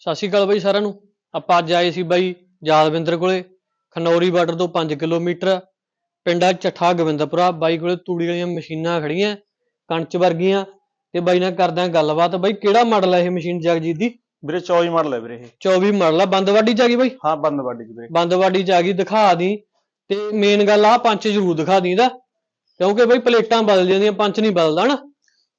ਸਤਿ ਸ਼੍ਰੀ ਅਕਾਲ ਬਾਈ ਸਾਰਿਆਂ ਨੂੰ। ਆਪਾਂ ਅੱਜ ਆਏ ਸੀ ਬਾਈ ਯਾਦਵਿੰਦਰ ਕੋਲੇ ਖਨੌਰੀ ਬਾਰਡਰ ਤੋਂ 5 ਕਿਲੋਮੀਟਰ ਪਿੰਡਾ ਚੱਠਾ ਗੋਬਿੰਦਪੁਰਾ। ਬਾਈ ਕੋਲੇ ਤੂੜੀ ਵਾਲੀਆਂ ਮਸ਼ੀਨਾਂ ਖੜੀਆਂ ਕਣਚ ਵਰਗੀਆਂ। ਤੇ ਬਾਈ ਨਾਲ ਕਰਦੇ ਆਂ ਗੱਲਬਾਤ। ਬਾਈ ਕਿਹੜਾ ਮਾਡਲ ਹੈ ਇਹ ਮਸ਼ੀਨ ਜਗਜੀਤ ਦੀ? ਵੀਰੇ 24 ਮਾਡਲ ਹੈ ਵੀਰੇ ਇਹ। 24 ਮਾਡਲ ਆ। ਬੰਦਵਾੜੀ ਚ ਆ ਗਈ ਬਾਈ? ਹਾਂ ਬੰਦ ਬਾਡੀ ਚ ਵੀਰੇ। ਬੰਦਵਾੜੀ ਚ ਆ ਗਈ ਦਿਖਾ ਦੀ। ਤੇ ਮੇਨ ਗੱਲ ਆ ਪੰਚ ਜ਼ਰੂਰ ਦਿਖਾ ਦੀ ਇਹਦਾ। ਕਿਉਂਕਿ ਬਾਈ ਪਲੇਟਾਂ ਬਦਲ ਜਾਂਦੀਆਂ ਪੰਚ ਨਹੀਂ ਬਦਲਦਾ ਨਾ।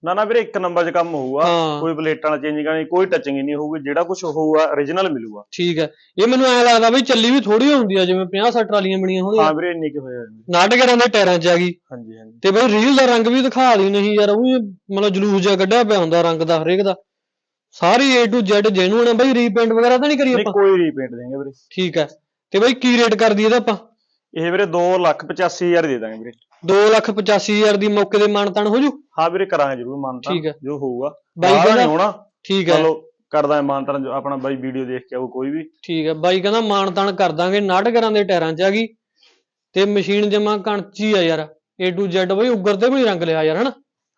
ਨਾ ਨਾ ਵੀਰੇ ਇੱਕ ਨੰਬਰ 'ਚ ਕੰਮ ਹੋਊਗਾ। ਕੋਈ ਪਲੇਟਾਂ ਨਾਲ ਚੇਂਜਿੰਗ ਨਹੀਂ ਕੋਈ ਟੱਚਿੰਗ ਨਹੀਂ ਹੋਊਗੀ ਜਿਹੜਾ ਕੁਝ ਹੋਊਗਾ origignal ਮਿਲੂਗਾ। ਠੀਕ ਹੈ। ਇਹ ਮੈਨੂੰ ਐ ਲੱਗਦਾ ਬਈ ਚੱਲੀ ਵੀ ਥੋੜੀ ਹੁੰਦੀ ਆ ਜਿਵੇਂ 50 60 ਟਰਾਲੀਆਂ ਬਣੀਆਂ ਹੋਣਗੀਆਂ ਹਾਂ ਵੀਰੇ ਇੰਨੀ ਕਿ ਹੋਇਆ ਵੀਰੇ। ਨਾਟਕਰਾਂ ਦੇ ਟਾਇਰਾਂ ਚ ਆ ਗਈ। ਹਾਂਜੀ ਹਾਂਜੀ। ਤੇ ਬਈ ਰੀਲ ਦਾ ਰੰਗ ਵੀ ਦਿਖਾ ਦੀ ਨਹੀਂ ਯਾਰ ਉਹ ਮਤਲਬ ਜਲੂਸ ਜਿਹਾ ਕੱਢਿਆ ਪਿਆ ਹੁੰਦਾ ਰੰਗ ਦਾ ਹਰੇਕ ਦਾ। ਸਾਰੀ A to Z ਜੈਨੂਨ ਹੈ ਬਈ ਰੀਪੇਂਟ ਵਗੈਰਾ ਤਾਂ ਨਹੀਂ ਕਰੀ ਨਹੀਂ ਆਪਾਂ? ਕੋਈ ਰੀਪੇਂਟ ਦੇਂਗੇ ਵੀਰੇ। ਠੀਕ ਹੈ। ਤੇ ਬਈ ਕੀ ਰੇਟ ਕਰਦੀ ਇਹਦਾ ਆਪਾਂ? ਇਹ ਵੀਰੇ 285000 ਦੇ ਦਾਂਗੇ ਵੀਰੇ। 285000 ਦੀ ਮੌਕੇ ਦੇ ਮਾਨਤਾਨ ਹੋ ਜੂ? ਹਾਂ ਵੀਰੇ ਕਰਾਂਗੇ ਜ਼ਰੂਰ ਠੀਕ ਹੈ। ਜੋ ਹੋਊਗਾ। ਬਾਈ ਕਹਿੰਦਾ- ਨਹੀਂ ਹੋਣਾ ਠੀਕ ਹੈ। ਚਲੋ ਕਰਦਾ ਹੈ ਮਾਨਤਾ ਜੋ ਆਪਣਾ ਬਾਈ ਵੀਡੀਓ ਦੇਖ ਕੇ ਆਊ ਕੋਈ ਵੀ। ਠੀਕ ਹੈ। ਬਾਈ ਕਹਿੰਦਾ ਮਾਨਤਾਨ ਕਰ ਦਾਂਗੇ ਨਾਟਕਰਾਂ ਦੇ ਟਾਇਰਾਂ ਚ ਆ ਗਈ। ਤੇ ਮਸ਼ੀਨ ਜਮਾ ਕਣਚੀ ਆ ਯਾਰ। A to Z ਬਈ ਉੱਗਰ ਤੇ ਵੀ ਨੀ ਰੰਗ ਲਿਆ ਯਾਰ ਹਨਾ?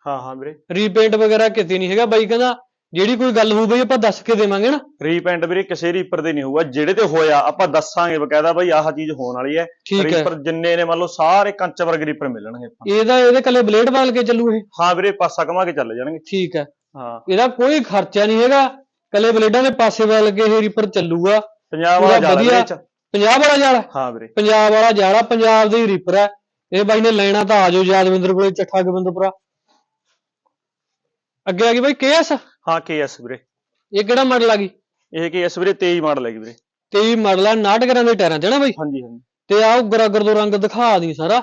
ਹਾਂ ਹਾਂ ਵੀਰੇ। ਰੀਪੇਂਟ ਵਗੈਰਾ ਕਿਤੇ ਨਹੀਂ ਹੈਗਾ। ਬਾਈ ਕਹਿੰਦਾ ਜਿਹੜੀ ਕੋਈ ਗੱਲ ਹੋਊ ਬਈ ਆਪਾਂ ਦੱਸ ਕੇ ਦੇਵਾਂਗੇ ਨਾ। ਰੀਪੇਂਟ ਵੀਰੇ ਕਿਸੇ ਰੀਪਰ ਦੇ ਨਹੀਂ ਹੋਊਗਾ ਜਿਹੜੇ ਤੇ ਹੋਇਆ ਆਪਾਂ ਦੱਸਾਂਗੇ ਬਕਾਇਦਾ ਬਾਈ ਆਹ ਚੀਜ਼ ਹੋਣ ਵਾਲੀ ਹੈ। ਠੀਕ ਹੈ। ਰੀਪਰ ਜਿੰਨੇ ਨੇ ਮੰਨ ਲਓ ਸਾਰੇ ਕੰਚ ਵਰਗੇ ਰੀਪਰ ਮਿਲਣਗੇ ਆਪਾਂ ਇਹਦਾ ਇਹਦੇ ਕੱਲੇ ਬਲੇਡ ਬਦਲ ਕੇ ਚੱਲੂ ਇਹ। ਹਾਂ ਵੀਰੇ ਪਾਸਾ ਕਮਾ ਕੇ ਚੱਲ ਜਾਣਗੇ। ਠੀਕ ਹੈ। ਹਾਂ। ਇਹਦਾ ਕੋਈ ਖਰਚਾ ਨਹੀਂ ਹੈਗਾ। ਕੱਲੇ ਬਲੇਡਾਂ ਦੇ ਪਾਸੇ ਵੱਲ ਕੇ ਇਹ ਰੀਪਰ ਚੱਲੂਗਾ। ਪੰਜਾਬ ਪੂਰਾ ਵਾਲਾ ਜ਼ਿਆਦਾ ਵਧੀਆ। ਵੀਰੇ ਇਹ 'ਚ। ਪੰਜਾਬ ਵਾਲਾ ਜਾਲ ਹੈ? ਵੀਰੇ। ਪੰਜਾਬ ਵਾਲਾ ਜਾਲ ਆ ਪੰਜਾਬ ਦੇ ਹੀ ਰੀਪਰ ਹੈ। ਇਹ ਬਾਈ ਨੇ ਲੈਣਾ ਤਾਂ ਆਜੋ ਯਾਦਵਿੰਦਰ ਕੋਲੇ ਚੱਠਾ ਗੋਬਿੰਦਪੁਰਾ। ਅੱਗੇ ਆ ਗਈ ਬਾਈ ਕੇਐਸ। ਹਾਂ ਕੇਐਸ ਵੀਰੇ। ਇਹ ਕਿਹੜਾ ਮਾਡਲ ਆ ਗਈ? ਇਹ ਕੇਐਸ ਵੀਰੇ 23 ਮਾਡਲ ਹੈਗੀ ਵੀਰੇ। 23 ਮਾਡਲ ਆ ਨਾਟਕਰਾਂ ਦੇ ਟਾਇਰਾਂ ਚ ਨਾ ਬਾਈ? ਹਾਂਜੀ ਹਾਂਜੀ। ਤੇ ਆਹ ਗਰਾਗਰ ਤੋਂ ਰੰਗ ਦਿਖਾ ਦੀ ਸਾਰਾ।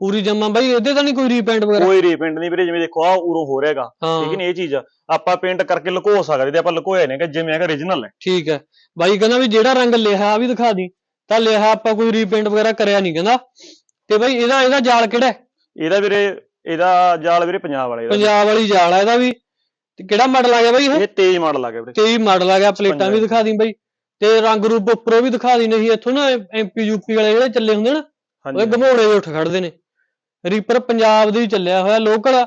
ਪੂਰੀ ਜੰਮਾ ਬਾਈ ਇਹਦੇ ਤਾਂ ਨਹੀਂ ਕੋਈ ਰੀਪੇਂਟ ਵਗੈਰਾ? ਕੋਈ ਰੀਪੇਂਟ ਨਹੀਂ ਵੀਰੇ ਜਿਵੇਂ ਦੇਖੋ ਆ ਉਰੋਂ ਹੋ ਰਿਹਾਗਾ ਠੀਕ ਇਹ ਚੀਜ਼ ਆਪਾਂ ਪੇਂਟ ਕਰਕੇ ਲੁਕੋ ਸਕਦੇ ਤੇ ਆਪਾਂ ਲੁਕੋਇਆ ਨਹੀਂ ਕਿ ਜਿਵੇਂ ਹੈਗਾ origignal ਹੈ। ਠੀਕ ਹੈ। ਬਾਈ ਕਹਿੰਦਾ ਵੀ ਜਿਹੜਾ ਰੰਗ ਲਿਆ ਆ ਵੀ ਦਿਖਾ ਦੀ। ਤਾਂ ਲਿਆ ਆਪਾਂ ਕੋਈ ਰੀਪੇਂਟ ਵਗੈਰਾ ਕਰਿਆ ਨਹੀਂ ਕਹਿੰਦਾ। ਤੇ ਬਾਈ ਇਹਦਾ ਇਹਦਾ ਜਾਲ ਕਿਹੜਾ? ਇਹਦਾ ਵੀਰੇ ਇਹਦਾ ਜਾਲ ਵੀਰੇ ਪੰਜਾਬ ਵਾਲੇ ਦਾ। ਪੰਜਾਬ ਵਾਲੀ ਜਾਲ ਆ ਇਹਦਾ ਵੀ। ਤੇ ਕਿਹੜਾ ਮਾਡਲ ਆ ਗਿਆ ਬਾਈ ਇਹ? ਇਹ 23 ਮਾਡਲ ਆ ਗਿਆ ਵੀਰੇ। 23 ਮਾਡਲ ਆ ਗਿਆ ਪਲੇਟਾਂ ਵੀ ਦਿਖਾ ਦੀ ਬਾਈ। ਤੇ ਰੰਗ ਰੂਪ ਉੱਪਰੋਂ ਵੀ ਦਿਖਾ ਦੀ ਨਹੀਂ ਇੱਥੋਂ ਨਾ ਐਮਪੀ ਯੂਪੀ ਵਾਲੇ ਜਿਹੜੇ ਚੱਲੇ ਹੁੰਦੇ ਨਾ ਉਹ ਜਿਹੇ ਉੱਠ ਖੜਦੇ ਨੇ। ਰੀਪਰ ਪੰਜਾਬ ਦੇ ਹੀ ਚੱਲਿਆ ਹੋਇਆ ਲੋਕਲ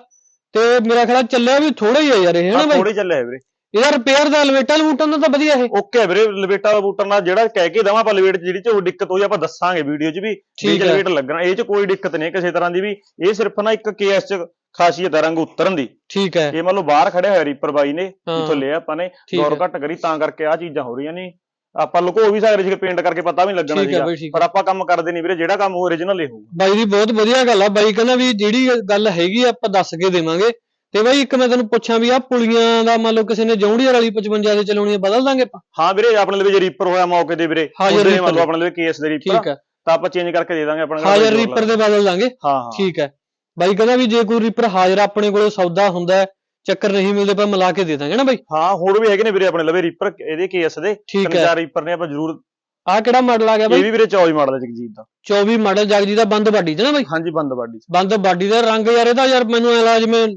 ਤੇ ਮੇਰਾ ਖਿਆਲ ਚੱਲਿਆ ਵੀ ਥੋੜਾ ਹੀ ਆ ਯਾਰ ਇਹ ਹਨਾ ਬਾਈ? ਥੋੜੀ ਚੱਲਿਆ ਵੀਰੇ। ਇਹਦਾ ਰਿਪੇਅਰ ਦਾ ਐਲਵੇਟਰ ਲੂਟਨ ਦਾ ਤਾਂ ਵਧੀਆ ਇਹ। ਓਕੇ ਵੀਰੇ ਲਵੇਟਾ ਬੂਟਰ ਨਾਲ ਜਿਹੜਾ ਕਹਿ ਕੇ ਦਵਾਂ ਆਪਾਂ ਲਵੇਟ ਜਿਹੜੀ ਚ ਦਿੱਕਤ ਹੋਈ ਆਪਾਂ ਦੱਸਾਂਗੇ ਵੀਡੀਓ 'ਚ ਵੀ ਠੀਕ ਹੈ। ਲਵੇਟ ਲੱਗਣਾ। ਇਹ 'ਚ ਕੋਈ ਦਿੱਕਤ ਨਹੀਂ ਕਿਸੇ ਤਰ੍ਹਾਂ ਦੀ ਵੀ। ਇਹ ਸਿਰਫ ਨਾ ਇੱਕ ਕੇਐਸ 'ਚ ਖਾਸੀਅਤ ਹੈ ਰੰਗ ਉਤਰਨ ਦੀ। ਠੀਕ ਹੈ। ਇਹ ਮੰਨ ਲਓ ਬਾਹਰ ਖੜਿਆ ਹੋਇਆ ਰੀਪਰ ਬਾਈ ਨੇ। ਜਿੱਥੋਂ ਲਿਆ ਆਪਾਂ ਨੇ ਦੌਰ ਘੱਟ ਕਰੀ ਤਾਂ ਕਰਕੇ ਆ ਚੀਜ਼ਾਂ ਹੋ ਰਹੀਆਂ ਨੇ। ਆਪਾਂ ਲੁਕੋ ਵੀ ਸਕਦੇ ਸੀ ਪੇਂਟ ਕਰਕੇ ਪਤਾ ਵੀ ਲੱਗਣਾ ਸੀਗਾ। ਪਰ ਆਪਾਂ ਕੰਮ ਕਰਦੇ ਨਹੀਂ ਵੀਰੇ ਜਿਹੜਾ ਕੰਮ ਉਹ origignal ਹੀ ਹੋਊਗਾ। ਬਾਈ ਦੀ ਬਹੁਤ ਵਧੀਆ ਗੱਲ ਆ। ਬਾਈ ਕਹਿੰਦਾ ਵੀ ਜਿਹੜੀ ਗੱਲ ਹੈਗੀ ਆ ਆਪਾਂ ਦੱਸ ਕੇ ਦੇਵਾਂਗੇ। ਤੇ ਬਾਈ ਇੱਕ ਮੈਂ ਤੈਨੂੰ ਪੁੱਛਾਂ ਵੀ ਆ ਪੁਲੀਆਂ ਦਾ ਮੰਨ ਲਓ ਕਿਸੇ ਨੇ ਜੌਂਡੀਅਰ ਵਾਲੀ 55 ਦੇ ਚਲਾਉਣੀ ਆ ਬਦਲ ਦਾਂਗੇ ਆਪਾਂ? ਹਾਂ ਵੀਰੇ ਆਪਣੇ ਲਈ ਜੇ ਰੀਪਰ ਹੋਇਆ ਮੌਕੇ ਤੇ ਵੀਰੇ ਉਹਦੇ ਮੰਨ ਲਓ ਆਪਣੇ ਲਈ ਕੇਸ ਦੇ ਰੀਪਰ ਠੀਕ ਹੈ। ਤਾਂ ਆਪਾਂ ਚੇਂਜ ਕਰਕੇ ਦੇ ਦਾਂਗੇ ਆਪਣਾ ਹਾਜ਼ਰ ਰੀਪਰ ਦੇ ਬਦਲ ਦਾਂਗੇ। ਹਾਂ ਹਾਂ। ਠੀਕ ਹੈ। ਬਾਈ ਕਹਿੰਦਾ ਵੀ ਜੇ ਕੋਈ ਰੀਪਰ ਹਾਜ਼ਰ ਆਪਣੇ ਕੋਲੇ ਸੌਦਾ ਹੁੰਦਾ ਹੈ, ਚੱਕਰ ਨਹੀਂ ਮਿਲਦੇ ਪਰ ਮਿਲਾ ਕੇ ਦੇ ਦਾਂਗੇ ਨਾ ਬਾਈ? ਹਾਂ ਹੋਰ ਵੀ ਹੈਗੇ ਨੇ ਵੀਰੇ ਆਪਣੇ ਲਵੇ ਰੀਪਰ ਇਹਦੇ ਕੇਸ ਦੇ। ਤਿੰਨ ਹੈ। ਚਾਰ ਰੀਪਰ ਨੇ ਆਪਾਂ ਜ਼ਰੂਰ ਆ ਕਿਹੜਾ ਮਾਡਲ ਆ ਗਿਆ ਇਹ ਬਾਈ ਵੀ ਵੀਰੇ 24 ਮਾਡਲ ਹੈ ਜਗਜੀਤ ਦਾ। 24 ਮਾਡਲ ਜਗਜੀ ਦਾ ਬੰਦ ਬਾਡੀ ਚ ਨਾ ਬਾਈ? ਹਾਂਜੀ ਬੰਦ ਬਾਡੀ। ਬੰਦ ਬਾਡੀ ਦਾ ਰੰਗ ਯਾਰ ਇਹਦਾ ਯਾਰ ਮੈਨੂੰ ਐ ਲੱਗ ਜਿਵੇਂ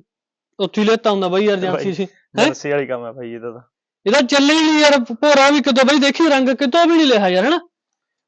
ਉੱਥੇ ਲੈਤਾ ਹੁੰਦਾ ਬਾਈ ਏਜੰਸੀ ਸੀ। ਹੈਂ? ਦੱਸੇ ਵਾਲੀ ਕੰਮ ਹੈ ਭਾਈ ਇਹਦਾ ਤਾਂ। ਇਹਦਾ ਚੱਲੇ ਹੀ ਨਹੀਂ ਯਾਰ ਭੋਰਾ ਵੀ ਕਿਤੋਂ ਬਾਈ ਦੇਖੀ ਰੰਗ ਕਿਤੋਂ ਵੀ ਨਹੀਂ ਲਿਆ ਯਾਰ ਹਨਾ?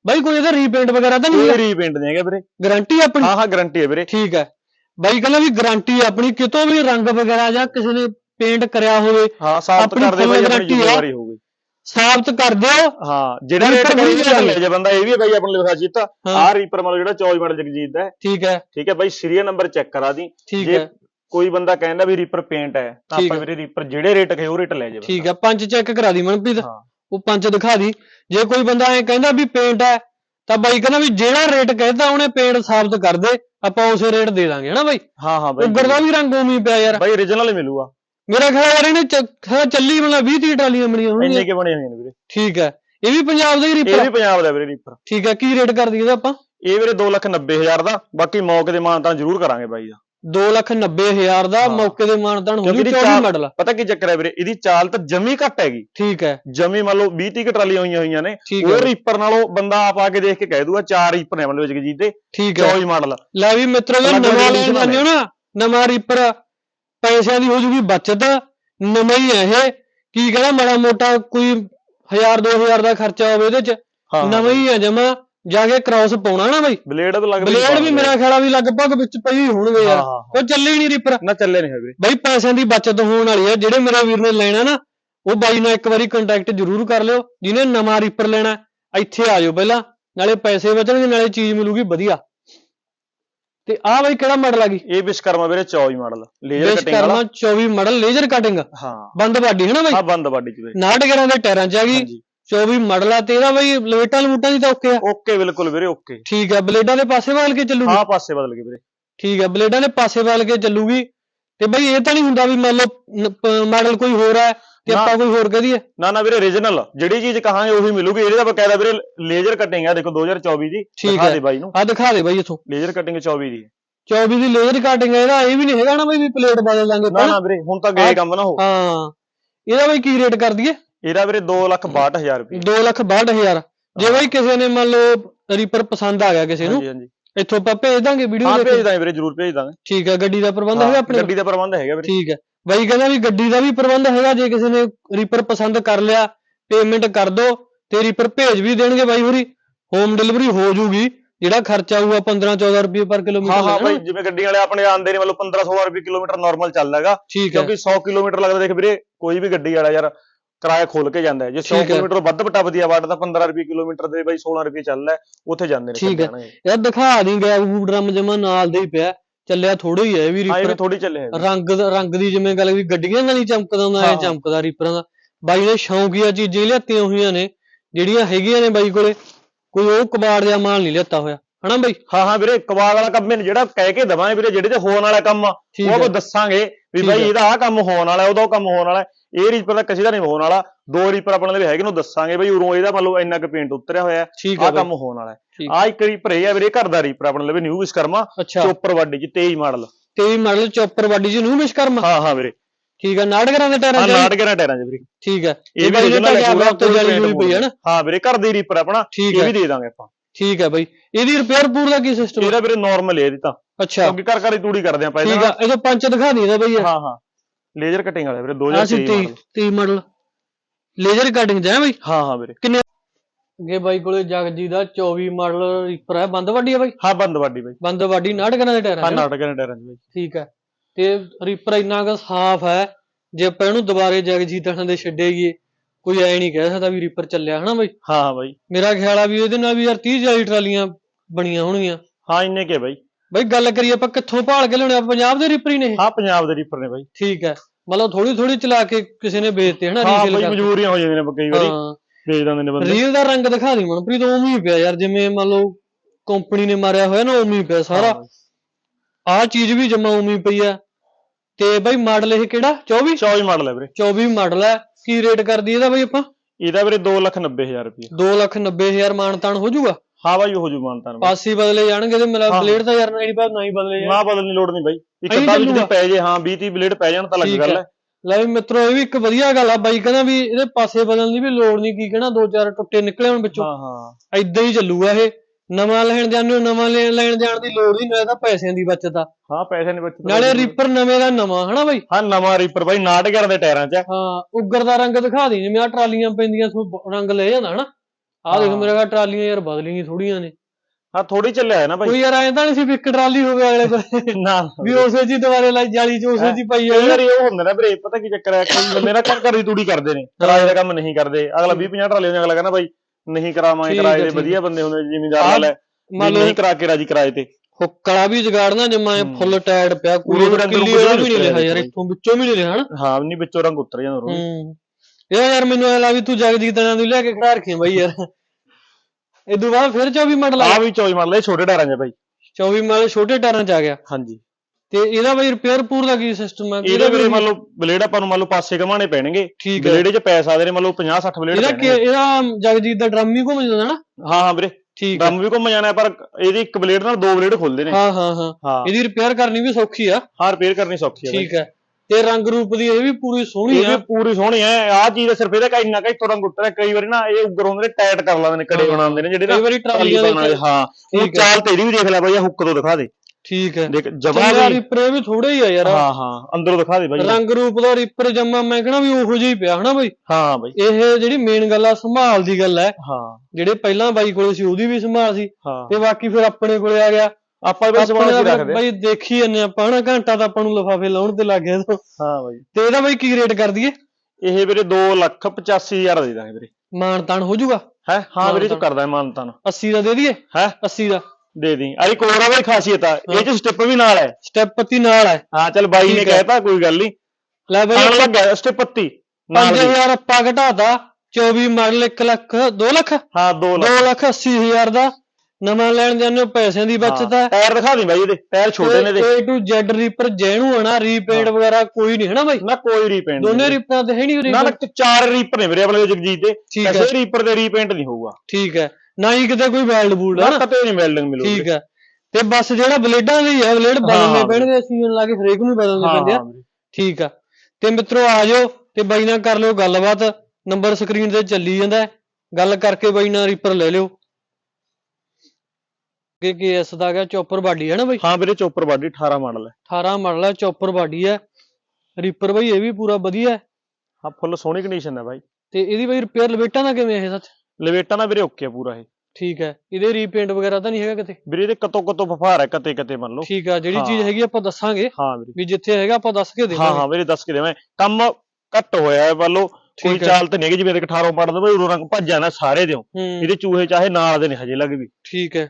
ਬਾਈ ਕੋਈ ਇਹਦਾ ਰੀਪੇਂਟ ਵਗੈਰਾ ਤਾਂ ਨਹੀਂ ਕੋਈ ਰੀਪੇਂਟ ਨਹੀਂ ਹੈਗਾ ਵੀਰੇ। ਗਾਰੰਟੀ ਆਪਣੀ? ਹਾਂ ਹਾਂ ਗਾਰੰਟੀ ਹੈ ਵੀਰੇ। ਠੀਕ ਹੈ। ਬਾਈ ਕਹਿੰਦਾ ਵੀ ਗਾਰੰਟੀ ਆਪਣੀ ਕਿਤੋਂ ਵੀ ਰੰਗ ਵਗੈਰਾ ਜਾਂ ਕਿਸੇ ਨੇ ਪੇਂਟ ਕਰਿਆ ਹੋਵੇ ਹਾਂ ਸਾਬਤ ਕਰਦੇ ਭਾਈ ਆਪਣੀ। ਜ਼ਿੰਮੇਵਾਰੀ ਹੋਊਗੀ। ਸਾਬਤ ਕਰ ਦਿਓ। ਹਾਂ ਜਿਹੜਾ ਰੇਟ ਕਰੀ ਲੈ ਜੇ ਬੰਦਾ ਇਹ ਵੀ ਹੈ ਭਾਈ ਆਪਣੇ ਲਈ ਵਿਖਾ ਹਾਂ। ਆਹ ਰੀਪਰ ਮਤਲਬ ਜਿਹੜਾ 24 ਮਾਡਲ ਜਗਜੀਤ ਦਾ ਠੀਕ ਹੈ। ਠੀਕ ਹੈ ਭਾਈ ਸੀਰੀਅਲ ਨੰਬਰ ਚੈੱਕ ਕਰਾ ਦੀ। ਜੇ ਕੋਈ ਬੰਦਾ ਕਹਿੰਦਾ ਵੀ ਰੀਪਰ ਪੇਂਟ ਹੈ ਤਾਂ ਠੀਕ ਆਪਾਂ ਹੈ। ਵੀਰੇ ਰੀਪਰ ਜਿਹੜੇ ਰੇਟ ਕਹੇ ਉਹ ਰੇਟ ਲੈ ਜੇ ਬੰਦਾ। ਠੀਕ ਹੈ ਪੰਜ ਚੈੱਕ ਕਰਾ ਦੀ ਮਨਪ੍ਰੀਤ। ਹਾਂ। ਉਹ ਪੰਜ ਦਿਖਾ ਦੀ। ਜੇ ਕੋਈ ਬੰਦਾ ਐ ਕਹਿੰਦਾ ਵੀ ਪੇਂਟ ਹੈ ਤਾਂ ਬਾਈ ਕਹਿੰਦਾ ਵੀ ਜਿਹੜਾ ਰੇਟ ਕਹਿੰਦਾ ਉਹਨੇ ਪੇਂਟ ਸਾਬਤ ਕਰ ਦੇ ਆਪਾਂ ਉਸੇ ਰੇਟ ਦੇ ਦਾਂਗੇ ਹਨਾ ਬਾਈ? ਹਾਂ ਹਾਂ ਬਾਈ। ਉੱਗਰ ਦਾ ਵੀ ਰੰਗ ਉਵੇਂ ਹੀ ਪਿਆ ਯਾਰ। ਬਾਈ origignal ਹੀ ਮਿਲੂਗਾ। ਮੇਰਾ ਖਿਆਲ ਯਾਰ ਇਹਨੇ ਚ- ਖਿਆਲ ਚੱਲੀ ਮਤਲਬ 20 30 ਟਰਾਲੀਆਂ ਬਣੀਆਂ ਇੰਨੇ ਹੋਣਗੀਆਂ ਕੇ ਬਣੇ ਹੋਏ ਨੇ ਵੀਰੇ। ਠੀਕ ਹੈ। ਇਹ ਵੀ ਪੰਜਾਬ ਦਾ ਹੀ ਇਹ ਰੀਪਰ ਵੀ ਪੰਜਾਬ ਦਾ ਵੀਰੇ ਰੀਪਰ ਠੀਕ ਹੈ ਕੀ ਰੇਟ ਕਰ ਦਈਏ ਇਹਦਾ ਆਪਾਂ? ਇਹ ਵੀਰੇ 290000 ਦਾ। ਬਾਕੀ ਮੌਕੇ ਦੇ ਮਾਨ ਤਾਂ ਜ਼ਰੂਰ ਕਰਾਂਗੇ ਬਾਈ ਦਾ। 290000 ਦਾ। ਮੌਕੇ ਦੇ ਮਾਨਤਾਨ ਹੋ ਇਹਦੀ 24 ਚਾਲ- ਮਾਡਲ ਆ। ਪਤਾ ਕੀ ਚੱਕਰ ਹੈ ਵੀਰੇ? ਇਹਦੀ ਚਾਲ ਤਾਂ ਜਮੀ ਘੱਟ ਹੈਗੀ। ਠੀਕ ਹੈ। ਜਮੀ ਮੰਨ ਲਓ 20 30 ਟਰਾਲੀਆਂ ਹੋਈਆਂ ਹੋਈਆਂ ਨੇ। ਉਹ ਰੀਪਰ ਨਾਲੋਂ ਬੰਦਾ ਆਪ ਆ ਕੇ ਦੇਖ ਕੇ ਕਹਿ ਦੂਗਾ ਚਾਰ ਰੀਪਰ ਨੇ ਮਤਲਬ ਜਗਜੀਤ ਦੇ। ਠੀਕ ਹੈ। 24 ਮਾਡਲ। ਲੈ ਵੀ ਮਿੱਤਰੋ ਜੇ ਨਵਾਂ ਲੈਣ ਜਾਂਦੇ ਹੋ ਨਾ ਨਵਾਂ ਰੀਪਰ ਪੈਸਿਆਂ ਦੀ ਹੋ ਜੂਗੀ ਬਚਤ। ਨਵਾਂ ਹੀ ਹੈ ਇਹ। ਕੀ ਕਹਿੰਦਾ ਮਾੜਾ ਮੋਟਾ ਕੋਈ 1000 2000 ਦਾ ਖਰਚਾ ਹੋਵੇ ਇਹਦੇ ਚ। ਨਵਾਂ ਹੀ ਹੈ ਜਮਾ। ਜਾ ਕੇ ਕ੍ਰਾਸ ਪਾਉਣਾ ਨਾ ਬਾਈ। ਬਲੇਡ ਤਾਂ ਲੱਗ ਬਲੇਡ ਵੀ ਮੇਰਾ ਖਿਆਲ ਆ ਵੀ ਲਗਭਗ ਵਿੱਚ ਪਈ ਹੋਣਗੇ ਹਾਂ ਯਾਰ। ਹਾਂ ਉਹ ਚੱਲੇ ਹੀ ਨਹੀਂ ਰੀਪਰ ਨਾ ਚੱਲੇ ਨਹੀਂ ਹੈ ਵੀਰੇ ਬਾਈ ਪੈਸਿਆਂ ਦੀ ਬਚਤ ਹੋਣ ਵਾਲੀ ਹੈ ਜਿਹੜੇ ਮੇਰਾ ਵੀਰ ਨੇ ਲੈਣਾ ਨਾ ਉਹ ਬਾਈ ਨਾਲ ਇੱਕ ਵਾਰੀ ਕੰਟੈਕਟ ਜ਼ਰੂਰ ਕਰ ਲਿਓ। ਜਿਹਨੇ ਨਵਾਂ ਰੀਪਰ ਲੈਣਾ ਇੱਥੇ ਆ ਜਾਓ ਪਹਿਲਾਂ। ਨਾਲੇ ਪੈਸੇ ਬਚਣਗੇ ਨਾਲੇ ਚੀਜ਼ ਮਿਲੂਗੀ ਵਧੀਆ। ਤੇ ਆਹ ਬਾਈ ਕਿਹੜਾ ਮਾਡਲ ਆ ਗਈ? ਇਹ ਵਿਸ਼ਕਰਮਾ ਵੀਰੇ 24 ਮਾਡਲ ਲੇਜ਼ਰ ਕਟਿੰਗ ਵਾਲਾ। ਵਿਸ਼ਕਰਮਾ 24 ਮਾਡਲ ਲੇਜ਼ਰ ਕਟਿੰਗ ਹਾਂ। ਬੰਦ ਬਾਡੀ ਹੈ ਨਾ ਬਾਈ? ਆ ਬੰਦ ਬਾਡੀ ਚ ਵੀਰੇ 69 ਗੇਰਾਂ ਦੇ ਟਾਇਰਾਂ ਚ ਆ ਗਈ। ਹਾਂਜੀ। 24 ਮਾਡਲ ਆ ਤੇ ਇਹਦਾ ਬਾਈ ਲਵੇਟਾਂ ਲਵੂਟਾਂ ਦੀ ਤਾਂ ਓਕੇ ਆ। ਓਕੇ ਬਿਲਕੁਲ ਵੀਰੇ ਓਕੇ। ਠੀਕ ਆ ਬਲੇਡਾਂ ਦੇ ਪਾਸੇ ਵਾਲ ਕੇ ਚੱਲੂਗੀ? ਹਾਂ ਪਾਸੇ ਬਦਲ ਗਏ ਵੀਰੇ। ਠੀਕ ਆ ਬਲੇਡਾਂ ਦੇ ਪਾਸੇ ਵਾਲ ਕੇ ਚੱਲੂਗੀ? ਤੇ ਬਈ ਇਹ ਤਾਂ ਨਹੀਂ ਹੁੰਦਾ ਵੀ ਮੰਨ ਲਓ ਮਾਡਲ ਕੋਈ ਹੋਰ ਤੇ ਨਾ। ਆਪਾਂ ਕੋਈ ਹੋਰ ਕਹਿ ਦਈਏ ਨਾ ਨਾ ਵੀਰੇ origignal ਜਿਹੜੀ ਚੀਜ਼ ਕਹਾਂਗੇ ਉਹੀ ਮਿਲੂਗੀ। ਇਹਦੇ ਦਾ ਬਕਾਇਦਾ ਵੀਰੇ ਲੇਜ਼ਰ ਕਟਿੰਗ ਆ ਦੇਖੋ 2024 ਦੀ। ਦਿਖਾ। ਦੇ ਬਾਈ ਨੂੰ। ਆ ਦਿਖਾ ਦੇ ਬਾਈ ਇਥੋਂ। ਲੇਜ਼ਰ ਕਟਿੰਗ 24 ਦੀ। 24 ਦੀ ਲੇਜ਼ਰ ਕਟਿੰਗ ਇਹਦਾ ਇਹ ਵੀ ਨਹੀਂ ਹੈਗਾ ਨਾ ਬਈ ਵੀ ਪਲੇਟ ਬਦਲ ਦਾਂਗੇ ਨਾ ਨਾ ਵੀਰੇ ਹੁਣ ਤਾਂ ਗਏ ਕੰਮ ਨਾ ਹੋ। ਹਾਂ। ਇਹਦਾ ਬਈ ਕੀ ਰੇਟ ਕਰ ਦਈਏ? ਇਹਦਾ ਵੀਰੇ 262000 ਰੁਪਏ। 2 ਲੱਖ 62000 ਜੇ ਬਈ ਕਿਸੇ ਨੇ ਮੰਨ ਲਓ ਰੀਪਰ ਪਸੰਦ ਆ ਗਿਆ ਕਿਸੇ ਨੂੰ ਹਾਂਜੀ ਹਾਂਜੀ। ਇੱਥੋਂ ਆਪਾਂ ਭੇਜ ਦਾਂਗੇ ਵੀਡੀਓ ਹਾਂ ਭੇਜ ਦਾਂਗੇ ਵੀਰੇ ਜਰੂਰ ਭੇਜ ਦਾਂਗੇ। ਠੀਕ ਹੈ ਗੱਡੀ ਦਾ ਪ੍ਰਬੰਧ ਹੈਗਾ ਹਾਂ, ਆਪਣੇ? ਗੱਡੀ ਦਾ ਪ੍ਰਬੰਧ ਹੈਗਾ ਵੀਰੇ। ਠੀਕ ਹੈ ਬਾਈ ਕਹਿੰਦਾ ਵੀ ਗੱਡੀ ਦਾ ਵੀ ਪ੍ਰਬੰਧ ਹੈਗਾ ਜੇ ਕਿਸੇ ਨੇ ਰੀਪਰ ਪਸੰਦ ਕਰ ਲਿਆ ਪੇਮੈਂਟ ਕਰ ਦੋ ਤੇ ਰੀਪਰ ਭੇਜ ਵੀ ਦੇਣਗੇ ਬਾਈ ਹੋਰੀ। ਹੋਮ ਡਿਲੀਵਰੀ ਹੋ ਜੂਗੀ ਜਿਹੜਾ ਖਰਚਾ ਆਊਗਾ 15 14 ਰੁਪਏ ਪਰ ਹਾਂ ਕਿਲੋਮੀਟਰ ਹਾਂ ਲੱਗਣਾ ਬਾਈ ਜਿਵੇਂ ਗੱਡੀ ਵਾਲੇ ਆਪਣੇ ਆਂਦੇ ਨੇ ਮਤਲਬ 1500 ਰੁਪਏ ਕਿਲੋਮੀਟਰ ਨਾਰਮਲ ਚੱਲਦਾ ਹੈਗਾ। ਹੈ ਕਿਉਂਕਿ 100 ਕਿਲੋਮੀਟਰ ਲੱਗਦਾ ਦੇਖ ਵੀਰੇ ਕੋਈ ਵੀ ਗੱਡੀ ਵਾਲਾ ਯਾਰ ਕਿਰਾਇਆ ਖੋਲ ਕੇ ਜਾਂਦਾ ਹੈ। ਜੇ 100 ਠੀਕ ਹੈ। ਕਿਲੋਮੀਟਰ ਵੱਧ ਬਟਾ ਵਧੀਆ ਵਾਟ ਤਾਂ 15 ਰੁਪਏ ਕਿਲੋਮੀਟਰ ਦੇ ਬਾਈ 16 ਰੁਪਏ ਚੱਲਦਾ ਹੈ, ਉੱਥੇ ਜਾਂਦੇ ਨੇ ਠੀਕ ਹੈ। ਯਾਰ ਦਿਖਾ ਨਹੀਂ ਗਿਆ ਉਹ ਡਰਮ ਜਮਾ ਨਾਲ ਦੇ ਹੀ ਪਿਆ। ਚੱਲਿਆ ਥੋੜਾ ਹੀ ਹੈ ਇਹ ਵੀ ਹਾਂ ਇਹ ਵੀ ਰੀਪਰ ਥੋੜੀ ਚੱਲੇ ਹੈ ਰੰਗ ਦਾ- ਰੰਗ ਦੀ ਜਿਵੇਂ ਗੱਲ ਵੀ ਗੱਡੀਆਂ ਦਾ ਨਹੀਂ ਚਮਕਦਾ ਹੁੰਦਾ ਐ ਹਾਂ। ਚਮਕਦਾ ਰੀਪਰਾਂ ਦਾ। ਬਾਈ ਨੇ ਸ਼ੌਂਕੀਆ ਚੀਜ਼ਾਂ ਲਿਆਤੀਆਂ ਹੋਈਆਂ ਨੇ ਜਿਹੜੀਆਂ ਹੈਗੀਆਂ ਨੇ ਬਾਈ ਕੋਲੇ। ਕੋਈ ਉਹ ਕਬਾੜ ਜਿਹਾ ਮਾਲ ਨਹੀਂ ਲਿਆਤਾ ਹੋਇਆ। ਹਨਾ ਬਾਈ? ਹਾਂ ਹਾਂ ਵੀਰੇ ਕਬਾੜ ਵਾਲਾ ਕੰਮ ਇਹਨੇ ਜਿਹੜਾ ਕਹਿ ਕੇ ਦਵਾਂਗੇ ਵੀਰੇ ਜਿਹੜੇ ਤੇ ਹੋਣ ਵਾਲਾ ਕੰਮ ਆ ਠੀਕ ਉਹ ਹੈ। ਆਪਾਂ ਦੱਸਾਂਗੇ ਵੀ ਠੀਕ ਬਾਈ ਹੈ। ਇਹਦਾ ਆਹ ਕੰਮ ਹੋਣ ਵਾਲਾ ਉਹਦਾ ਉਹ ਕੰਮ ਹੋਣ ਵਾਲਾ ਇਹ ਰੀਪਰ ਦਾ ਕਿਸੇ ਦਾ ਨਹੀਂ ਹੋਣ ਵਾਲਾ ਦੋ ਰੀਪਰ ਆਪਣੇ ਲਈ ਹੈਗੇ ਨੂੰ ਦੱਸਾਂਗੇ ਬਈ ਉਰੋਂ ਇਹਦਾ ਮੰਨ ਲਓ ਇੰਨਾ ਕੁ ਪੇਂਟ ਉਤਰਿਆ ਹੋਇਆ ਠੀਕ ਹੈ ਆਹ ਬਾਈ। ਕੰਮ ਹੋਣ ਵਾਲਾ ਠੀਕ। ਆ ਇੱਕ ਰੀਪਰ ਇਹ ਆ ਵੀਰੇ ਘਰ ਦਾ ਰੀਪਰ ਆਪਣੇ ਲਈ ਨਿਊ ਵਿਸ਼ਕਰਮਾ ਚੋਪਰ ਵਾਡੀ ਚ 23 ਮਾਡਲ। ਤੇ ਮਾਡਲ ਚੌਪਰ ਵਾਡੀ ਜੀ ਨੂੰ ਵਿਸ਼ਕਰਮਾ ਹਾਂ ਹਾਂ ਵੀਰੇ। ਠੀਕ ਹੈ ਨਾਟਕਰਾਂ ਦੇ ਹਾਂ ਟਾਇਰਾਂ ਚ ਨਾਟ ਕੇ ਟਾਇਰਾਂ ਚ ਵੀਰੇ। ਠੀਕ ਹੈ। ਇਹ ਵੀ ਹੈ, ਪੂਰਾ ਉੱਤੇ ਜਾਲੀ ਹੋਈ ਪਈ ਹੈ ਨਾ? ਹਾਂ ਵੀਰੇ ਘਰ ਦੀ ਰੀਪਰ ਆਪਣਾ ਠੀਕ ਇਹ ਹੈ। ਵੀ ਦੇ ਦਾਂਗੇ ਆਪਾਂ। ਠੀਕ ਹੈ ਬਾਈ। ਇਹਦੀ ਰਿਪੇਅਰ ਪੂਰ ਦਾ ਕੀ ਸਿਸਟਮ ਇਹਦਾ ਵੀਰੇ ਨਾਰਮਲ ਹੈ ਇਹਦੀ ਤਾਂ। ਅੱਛਾ। ਕਿਉਂਕਿ ਘਰ ਘਰ ਹੀ ਤੂੜੀ ਕਰਦੇ ਆਪਾਂ ਠੀਕ ਇਹਦਾ ਹੈ ਇਹਦਾ ਪੰਚ ਦਿਖਾ ਦੇ ਇਹਦਾ ਬਾਈ ਹਾਂ ਹਾਂ। ਲੇਜ਼ਰ ਕਟਿੰਗ ਵਾਲੇ ਵੀਰੇ ਆ ਸੀ 2023 30 ਮਾਡਲ 30 ਮਾਡਲ ਲੇਜ਼ਰ ਕਟਿੰਗ ਜਾਂ ਬਾਈ? ਹਾਂ ਹਾਂ ਵੀਰੇ। ਅੱਗੇ ਬਾਈ ਕੋਲੇ ਜਗਜੀ ਦਾ 24 ਮਾਡਲ ਰੀਪਰ ਹੈ ਬੰਦ ਵਾਡੀ ਹੈ ਬਾਈ? ਹਾਂ ਬੰਦ ਵਾਡੀ ਬਾਈ। ਬੰਦ ਵਾਡੀ ਨਾਟਕਾਂ ਦੇ ਟਾਇਰਾਂ ਹਾਂ ਨਾਟਕਾਂ ਦੇ ਟਾਇਰਾਂ ਬਾਈ। ਠੀਕ ਹੈ। ਤੇ ਰੀਪਰ ਇੰਨਾ ਕੁ ਸਾਫ਼ ਹੈ ਜੇ ਆਪਾਂ ਇਹਨੂੰ ਦੁਬਾਰੇ ਜਗਜੀਤ ਹਣਾ ਦੇ ਛੱਡੇਈਏ ਕੋਈ ਐ ਨਹੀਂ ਕਹਿ ਸਕਦਾ ਵੀ ਰੀਪਰ ਚੱਲਿਆ ਹਨਾ ਬਾਈ? ਹਾਂ ਹਾਂ ਬਾਈ। ਮੇਰਾ ਖਿਆਲ ਆ ਵੀ ਇਹਦੇ ਨਾਲ ਵੀ ਯਾਰ 30 40 ਟਰਾਲੀਆਂ ਬਣੀਆਂ ਹੋਣਗੀਆਂ। ਹਾਂ ਇੰਨੇ ਕੇ ਬਾਈ। ਬਾਈ ਗੱਲ ਕਰੀਏ ਆਪਾਂ ਕਿੱਥੋਂ ਭਾਲ ਕੇ ਲਿਆਉਣੇ ਆ? ਪੰਜਾਬ ਦੇ ਰੀਪਰ ਹੀ ਨੇ ਇਹ। ਹਾਂ ਪੰਜਾਬ ਦੇ ਰੀਪਰ ਨੇ ਬਾਈ। ਠੀਕ ਹੈ। ਮਤਲਬ ਥੋੜੀ ਥੋੜੀ ਚਲਾ ਕੇ ਕਿਸੇ ਨੇ ਵੇਚਤੇ ਹਨਾ ਹਾਂ ਰੀਸੇਲ ਬਾਈ ਕਰਕੇ। ਮਜਬੂਰੀਆਂ ਹੋ ਜਾਂਦੀਆਂ ਨੇ ਕਈ ਵਾਰੀ। ਹਾਂ। ਵੇਚ ਦਿੰਦੇ ਨੇ ਬੰਦੇ। ਰੀਲ ਦਾ ਰੰਗ ਦਿਖਾ ਦੀ ਮਨਪ੍ਰੀਤ ਉਵੇਂ ਹੀ ਪਿਆ ਯਾਰ ਜਿਵੇਂ ਮੰਨ ਲਓ ਕੰਪਨੀ ਨੇ ਮਾਰਿਆ ਹੋਇਆ ਨਾ ਉਵੇਂ ਹੀ ਪਿਆ ਸਾਰਾ। ਹਾਂ। ਆਹ ਚੀਜ਼ ਵੀ ਜਮਾ ਉਵੇਂ ਹੀ ਪਈ ਆ ਤੇ ਬਾਈ ਮਾਡਲ ਇਹ ਕਿਹੜਾ? 24 24 ਮਾਡਲ ਹੈ ਵੀਰੇ। 24 ਮਾਡਲ ਹੈ। ਕੀ ਰੇਟ ਕਰਦੀ ਇਹਦਾ ਬਾਈ ਆਪਾਂ? ਇਹਦਾ ਵੀਰੇ 290000 ਰੁਪਏ। 290000 ਮਾਨਤਾਨ ਹੋ ਜਾਊਗਾ? ਹਾਂ ਬਾਈ ਉਹ ਜੂ ਮਾਨਤਾਨ ਬਾਈ। ਪਾਸੀ ਬਦਲੇ ਜਾਣਗੇ ਤੇ ਮੇਰਾ ਹਾਂ। ਬਲੇਡ ਤਾਂ ਯਾਰ ਨਹੀਂ ਪਾ ਨਹੀਂ ਬਦਲੇ ਨਾ ਬਦਲਣ ਦੀ ਲੋੜ ਨਹੀਂ ਬਾਈ ਇੱਕ ਵੀ ਚੱਲੂਗਾ। যদি ਪੈ ਜੇ ਹਾਂ 20 30 ਬਲੇਡ ਪੈ ਜਾਣ ਤਾਂ ਲੱਗ ਠੀਕ ਗੱਲ ਹੈ। ਹੈ ਲੈ ਵੀ ਮਿੱਤਰੋ ਇਹ ਵੀ ਇੱਕ ਵਧੀਆ ਗੱਲ ਆ ਬਾਈ ਕਹਿੰਦਾ ਵੀ ਇਹਦੇ ਪਾਸੇ ਬਦਲਣ ਦੀ ਵੀ ਲੋੜ ਨਹੀਂ ਕੀ ਕਹਿਣਾ ਦੋ ਚਾਰ ਟੁੱਟੇ ਨਿਕਲੇ ਹੁਣ ਵਿੱਚੋਂ ਹਾਂ ਹਾਂ ਏਦਾਂ ਹੀ ਚੱਲੂਗਾ ਇਹ ਨਵਾਂ ਲੈਣ ਜਾਂਦੇ ਹੋ ਨਵਾਂ ਲੈਣ ਲੈਣ ਜਾਣ ਦੀ ਲੋੜ ਨਹੀਂ ਨਾਲੇ ਤਾਂ ਪੈਸਿਆਂ ਦੀ ਬਚਤ ਆ ਹਾਂ ਪੈਸੇ ਨਹੀਂ ਬਚਦੇ ਨਾਲੇ ਰੀਪਰ ਨਵੇਂ ਦਾ ਨਵਾਂ ਹਨਾ ਬਾਈ ਹਾਂ ਨਵਾਂ ਰੀਪਰ ਬਾਈ 911 ਦੇ ਟਾਇਰਾਂ 'ਚ ਹੈ। ਹਾਂ ਉੱਗਰ ਦਾ ਰੰਗ ਦਿਖਾ ਦੀ ਜਿਵੇਂ ਆ ਟਰਾਲੀਆਂ ਪੈਂਦੀਆਂ ਸੋ ਬ- ਰੰਗ ਲੈ ਜਾਂਦਾ ਹਨਾ ਆਹ ਦੇਖ। ਮੇਰੇ ਕੋਲ ਟਰਾਲੀਆਂ ਯਾਰ ਬਦਲੀਆਂ ਥੋੜੀਆਂ ਨੇ। ਹਾਂ ਥੋੜੀ ਚੱਲਿਆ ਹੈ ਨਾ ਬਾਈ ਕੋਈ ਯਾਰ ਐਂ ਤਾਂ ਨਹੀਂ ਸੀ ਵੀ ਇੱਕ ਟਰਾਲੀ ਹੋਵੇ ਅਗਲੇ ਕੋਲੇ? ਨਾ। ਵੀ ਉਸੇ ਜੀ ਦੁਬਾਰੇ ਲਾਈ ਜਾਲੀ ਚ ਉਸੇ ਜੀ ਪਈ ਹੋਵੇ ਵਾਰੀ ਉਹ ਹੁੰਦਾ ਨਾ ਵੀਰੇ ਪਤਾ ਕੀ ਚੱਕਰ ਹੈ ਕਈ ਬੰਦੇ ਨਾ ਘਰ ਘਰ ਦੀ ਤੂੜੀ ਕਰਦੇ ਨੇ ਕਿਰਾਏ ਦਾ ਕੰਮ ਨਹੀਂ ਕਰਦੇ। ਅਗਲਾ 20 50 ਟਰਾਲੇ ਅਗਲਾ ਕਹਿੰਦਾ ਬਾਈ ਨਹੀਂ ਕਰਾਵਾਂਗੇ ਕਿਰਾਏ ਦੇ ਵਧੀਆ ਬੰਦੇ ਹੁੰਦੇ ਜ਼ਿਮੀਂਦਾਰ ਹੈ। ਮੰਨ ਲਓ ਨਹੀਂ ਕਰਾ ਕੇ ਰਾਜੀ ਕਿਰਾਏ ਤੇ। ਹੁੱਕਲਾ ਵੀ ਜਗਾੜਨਾ ਜਮਾ ਹੂੰ। ਫੁੱਲ ਟਾਇਰ ਪਿਆ ਪੂਰੇ ਕੋਈ ਕਿੱਲੀ ਵਾਲਾ ਵੀ ਨਹੀਂ ਲਿਆ ਯਾਰ। ਇੱਥੋਂ ਵਿੱਚੋਂ ਵੀ ਨਹੀਂ ਲਿਆ ਹਨਾ ਹਾਂ ਨਹੀਂ ਵਿੱਚੋਂ ਰੰਗ ਉਤਰ ਜਾਂਦਾ ਰੋਜ਼ ਇਹ ਯਾਰ ਮੈਨੂੰ ਐ ਲਾ ਵੀ ਤੂੰ ਜਗਜੀਤ ਨਾਲ ਦੀ ਲੈ ਕੇ ਖੜਾ ਰੱਖੀ ਬਾਈ ਯਾਰ। ਇਦੋਂ ਬਾਅਦ ਫਿਰ 24 ਮਾਡਲ ਆ ਆ ਵੀ 24 ਮਾਡਲ ਇਹ ਛੋਟੇ ਟਾਇਰਾਂ 'ਚ ਬਾਈ। 24 ਮਾਡਲ ਛੋਟੇ ਟਾਇਰਾਂ ਚ ਆ ਗਿਆ। ਹਾਂਜੀ। ਤੇ ਇਹਦਾ ਬਾਈ ਰਿਪੇਅਰ ਪੂਰ ਦਾ ਕੀ ਸਿਸਟਮ ਹੈ ਇਹਦੇ ਵੀਰੇ ਮੰਨ ਲਓ ਬਲੇਡ ਆਪਾਂ ਨੂੰ ਮੰਨ ਲਓ ਪਾਸੇ ਘਮਾਣੇ ਪੈਣਗੇ। ਬਲੇਡ 'ਚ ਪੈ ਸਕਦੇ ਨੇ ਮੰਨ ਲਓ 50 60 ਬਲੇਡ ਇਹਦਾ ਇਹਦਾ ਜਗਜੀਤ ਦਾ ਡਰਮ ਹੀ ਘੁੰਮ ਜਾਂਦਾ ਨਾ? ਹਾਂ ਹਾਂ ਵੀਰੇ। ਠੀਕ ਡਰਮ ਵੀ ਘੁੰਮ ਜਾਣਾ ਪਰ ਇਹਦੀ ਇੱਕ ਬਲੇਡ ਨਾਲ ਦੋ ਬਲੇਡ ਖੁੱਲਦੇ ਨੇ। ਹਾਂ ਹਾਂ ਹਾਂ। ਇਹਦੀ ਰਿਪੇਅਰ ਕਰਨੀ ਵੀ ਸੌਖੀ ਆ। ਹਾਂ ਰਿਪੇਅਰ ਕਰਨੀ ਸੌਖੀ ਬਾਈ। ਠੀਕ ਹੈ ਤੇ ਰੰਗ ਰੂਪ ਦੀ ਇਹ ਵੀ ਪੂਰੀ ਸੋਹਣੀ ਇਹ ਵੀ ਪੂਰੀ ਸੋਹਣੀ ਹੈ ਆਹ ਚੀਜ਼ ਦਾ ਸਿਰਫ ਇਹਦਾ ਕਾ ਇੰਨਾ ਕਾ ਇੱਥੋਂ ਰੰਗ ਉੱਤਰਿਆ ਕਈ ਵਾਰੀ ਨਾ ਇਹ ਉੱਗਰ ਹੁੰਦੇ ਨੇ ਟਾਈਟ ਕਰ ਲਾਉਂਦੇ ਨੇ ਕੜੇ। ਬਣਾਉਂਦੇ ਨੇ ਜਿਹੜੇ ਨਾ ਕਈ ਵਾਰੀ ਟਰਾਲੀਆਂ ਦੇ ਹਾਂ ਉਹ ਠੀਕ ਹੈ। ਚਾਲ ਤੇਰੀ ਵੀ ਦੇਖ ਲੈ ਬਾਈ ਆਹ ਹੁੱਕ ਤੋਂ ਦਿਖਾ ਦੇ। ਠੀਕ ਹੈ। ਦੇਖ ਜਮਾ ਚੰਗਾ ਵੀ। ਰਿਪੇਅਰ ਵੀ ਥੋੜਾ ਹੀ ਆ ਯਾਰ। ਹਾਂ ਹਾਂ ਅੰਦਰੋਂ ਦਿਖਾ ਦੇ ਬਾਈ। ਰੰਗ ਰੂਪ ਦਾ ਰਿਪੇਅਰ ਜਮਾ ਮੈਂ ਕਹਣਾ ਵੀ ਉਹੋ ਜਿਹਾ ਹੀ ਪਿਆ ਹਨਾ ਬਾਈ? ਹਾਂ ਬਾਈ। ਇਹ ਜਿਹੜੀ ਮੇਨ ਗੱਲ ਆ ਸੰਭਾਲ ਦੀ ਗੱਲ ਹੈ ਹਾਂ। ਜਿਹੜੇ ਪਹਿਲਾਂ ਬਾਈ ਕੋਲੇ ਸੀ ਉਹਦੀ ਵੀ ਸੰਭਾਲ ਸੀ। ਹਾਂ। ਤੇ ਬਾਕੀ ਫਿਰ ਆਪਣੇ ਕੋਲੇ ਆ ਗਿਆ। ਆਪਾਂ ਵੀ ਕੀ ਦਾ ਰੱਖਦੇ ਬਾਈ ਦੇਖੀ ਜੰਨੇ ਆਪਾਂ ਹਨਾ ਘੰਟਾ ਤਾਂ ਆਪਾਂ ਨੂੰ ਲਫਾਫੇ ਲਾਉਣ ਤੇ ਲੱਗ ਗਿਆ ਤੋਂ। ਹਾਂ ਬਾਈ। ਤੇ ਇਹਦਾ ਬਾਈ ਕੀ ਰੇਟ ਕਰ ਦਈਏ? ਇਹ ਵੀਰੇ 2 ਲੱਖ 85 ਹਜ਼ਾਰ ਦੇ ਦਾਂਗੇ ਵੀਰੇ। ਮਾਨ ਤਾਨ ਹੋ ਜਾਊਗਾ ਹੈ? ਹਾਂ ਵੀਰੇ ਤੂੰ ਮਾਨਤਾਨ। ਕਰਦਾ ਮਾਨਤਾਨ। 80 ਦਾ ਦੇ ਦਈਏ? ਹੈ? 80 ਦਾ। ਦੇ ਦੀ। ਅਰੇ ਕੋਰਾ ਵਾਲੀ ਖਾਸੀਅਤ ਆ। ਇਹ ਚ ਸਟੈਪ ਵੀ ਨਾਲ ਹੈ। ਸਟੈਪ ਪੱਤੀ ਨਾਲ ਹੈ। ਹਾਂ ਚੱਲ ਬਾਈ ਨੇ। ਕਹਿਤਾ ਕੋਈ ਗੱਲ ਨਹੀਂ ਲੈ ਬਈ ਲੱਗਾ ਸਟੈਪ ਪੱਤੀ ਨਾਲ ਦੀ। 5000 ਆਪਾਂ ਘਟਾਤਾ 24 ਮਾਡਲ 1 ਲੱਖ 2 ਲੱਖ? ਹਾਂ 2 ਲੱਖ। 2 ਲੱਖ 80 ਹਜ਼ਾਰ ਦਾ। ਨਵਾਂ ਲੈਣ ਜਾਂਦੇ ਹੋ ਪੈਸਿਆਂ ਦੀ ਬਚਤ ਹੈ ਟਾਇਰ ਦਿਖਾ ਦੀ ਬਾਈ ਇਹਦੇ ਟਾਇਰ ਛੋਟੇ ਨੇ ਦੇ A to Z ਰੀਪਰ ਜੈਨੂ ਹਨਾ ਰੀਪੇਂਟ ਵਗੈਰਾ ਕੋਈ ਨਹੀਂ ਹਨਾ ਬਾਈ? ਨਾ ਕੋਈ ਰੀਪੇਂਟ ਦੋਨੇ ਰੀਪਰਾਂ ਤੇ ਹੈ ਨਹੀਂ ਨਾ ਨਾ ਰੀਪਰ ਚਾਰ ਰੀਪਰ ਨੇ ਵੀਰੇ ਆਪਣੇ ਜਗਜੀਤ ਦੇ। ਕਿਸੇ ਰੀਪਰ ਦੇ ਰੀਪੇਂਟ ਨਹੀਂ ਹੋਊਗਾ। ਠੀਕ ਹੈ। ਨਾ ਹੀ ਕਿਤੇ ਕੋਈ ਵੈਲਡ ਬੂਲਡ ਨਾ ਕਤੇ ਨਹੀਂ ਵੈਲਡਿੰਗ ਮਿਲੂਗੀ। ਠੀਕ ਹੈ। ਤੇ ਬਸ ਜਿਹੜਾ ਬਲੇਡਾਂ ਦੀ ਹੈ ਬਲੇਡ ਬਦਲਨੇ। ਪੈਣਗੇ ਸੀਜ਼ਨ ਲਾ ਕੇ ਹਰੇਕ ਨੂੰ ਬਦਲਨੇ ਪੈਂਦੇ ਆ। ਠੀਕ ਆ। ਤੇ ਮਿੱਤਰੋ ਆ ਜਾਓ ਤੇ ਬਾਈ ਨਾਲ ਕਰ ਲਿਓ ਗੱਲਬਾਤ। ਨੰਬਰ ਸਕਰੀਨ ਤੇ ਚੱਲੀ ਜਾਂਦਾ। ਗੱਲ ਕਰਕੇ ਬਾਈ ਨਾਲ ਰੀਪਰ ਲੈ ਲਿਓ। ਕਿ ਕੇਐਸ ਦਾ ਹੈਗਾ ਚੌਪਰ ਬਾਡੀ ਹੈ ਨਾ ਬਾਈ? ਹਾਂ ਵੀਰੇ ਚੋਪਰ ਬਾਡੀ 18 ਮਾਡਲ ਹੈ। 18 ਮਾਡਲ ਹੈ ਚੌਪਰ ਬਾਡੀ ਹੈ। ਰੀਪਰ ਬਾਈ ਇਹ ਵੀ ਪੂਰਾ ਵਧੀਆ ਹੈ। ਹਾਂ ਫੁੱਲ ਸੋਹਣੀ ਕੰਡੀਸ਼ਨ ਹੈ ਬਾਈ। ਤੇ ਇਹਦੀ ਬਾਈ ਰਿਪੇਅਰ ਲਵੇਟਾਂ ਦਾ ਕਿਵੇਂ ਇਹ ਸੱਚ? ਲਵੇਟਾਂ ਦਾ ਵੀਰੇ ਓਕੇ ਪੂਰਾ ਇਹ। ਠੀਕ ਹੈ। ਇਹਦੇ ਰੀਪੇਂਟ ਵਗੈਰਾ ਤਾਂ ਨਹੀਂ ਹੈਗਾ ਕਿਤੇ? ਵੀਰੇ ਇਹਦੇ ਕਤੋਂ ਕਤੋਂ ਫਫਾਰ ਹੈ ਕਤੇ ਕਤੇ ਮੰਨ ਲਓ। ਠੀਕ ਆ ਜਿਹੜੀ ਚੀਜ਼ ਹਾਂ। ਹੈਗੀ ਆਪਾਂ ਦੱਸਾਂਗੇ ਹਾਂ ਵੀਰੇ। ਵੀ ਜਿੱਥੇ ਹੈਗਾ ਆਪਾਂ ਦੱਸ ਕੇ ਹਾਂ ਦੇਵਾਂਗੇ। ਹਾਂ ਵੀਰੇ ਦੱਸ ਕੇ ਦੇਵਾਂ ਕੰਮ ਘੱਟ ਹੋਇਆ ਹੈ ਲਓ ਕੋਈ ਹੈ। ਚਾਲ ਤੇ ਨਹੀਂ ਹੈਗੀ ਜਿਵੇਂ ਦੇ 18 ਮਾਡਲ ਦਾ ਬਈ ਉਰੋਂ ਰੰਗ ਭੱਜ ਜਾਣਾ ਸਾਰੇ ਦਿਓ। ਹੂੰ। ਇਹਦੇ ਚੂਹੇ ਚਾਹੇ ਨਾਲ ਦੇ ਨੇ ਹਜੇ ਲੱਗ ਵੀ। ਠੀਕ ਹੈ।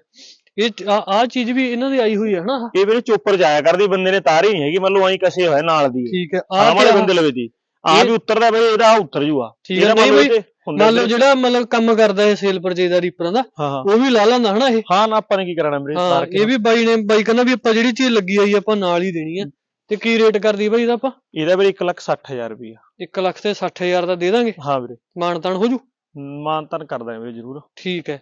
ਇਹ ਆ ਆਹ ਚੀਜ਼ ਵੀ ਇਹਨਾਂ ਦੀ ਆਈ ਹੋਈ ਹੈ ਨਾ ਇਹ ਵੀਰੇ ਚੋਪਰ ਜਾਇਆ ਕਰਦੀ ਬੰਦੇ ਨੇ ਤਾਰੀ ਨਹੀਂ ਹੈਗੀ ਮੰਨ ਲਓ ਐਂ ਕਸੇ ਹੋਇਆ ਨਾਲ ਦੀ। ਠੀਕ ਹੈ ਆਹ ਆਹ ਵਾਲੇ ਬੰਦੇ ਲਵੇ ਦੀ ਆ ਵੀ ਉਤਰਦਾ ਬਈ ਇਹਦਾ ਉਤਰ ਜੂਗਾ। ਠੀਕ ਹੈ, ਨਹੀਂ ਮੰਨ ਲਓ ਬਈ, ਮੰਨ ਲਓ। ਜਿਹੜਾ ਮਤਲਬ ਕੰਮ ਕਰਦਾ ਹੈ ਸੇਲ ਪਰਚੇਜ ਦਾ ਰੀਪਰਾਂ ਦਾ ਉਹ ਵੀ ਲਾ ਲੈਂਦਾ ਹਨਾ ਇਹ। ਹਾਂ ਨਾ ਆਪਾਂ ਨੇ ਕੀ ਕਰਨਾ ਵੀਰੇ ਤਾਰ ਕੇ ਇਹ ਵੀ ਬਾਈ ਨੇ ਬਾਈ ਕਹਿੰਦਾ ਵੀ ਆਪਾਂ ਜਿਹੜੀ ਚੀਜ਼ ਲੱਗੀ ਆਈ ਆਪਾਂ ਨਾਲ ਹੀ ਦੇਣੀ ਹੈ ਤੇ ਕੀ ਰੇਟ ਕਰਦੀ ਬਾਈ ਇਹਦਾ ਆਪਾਂ? ਇਹਦਾ ਵੀਰੇ 1 ਲੱਖ 60 ਹਜ਼ਾਰ ਰੁਪਈਆ। 1 ਲੱਖ ਤੇ 60000 ਦਾ ਦੇ ਦਾਂਗੇ। ਹਾਂ ਵੀਰੇ। ਮਾਨਤਾਨ ਹੋ ਜੂ? ਮਾਨਤਨ ਕਰਦਾ ਵੀਰੇ ਜ਼ਰੂਰ। ਠੀਕ ਹੈ।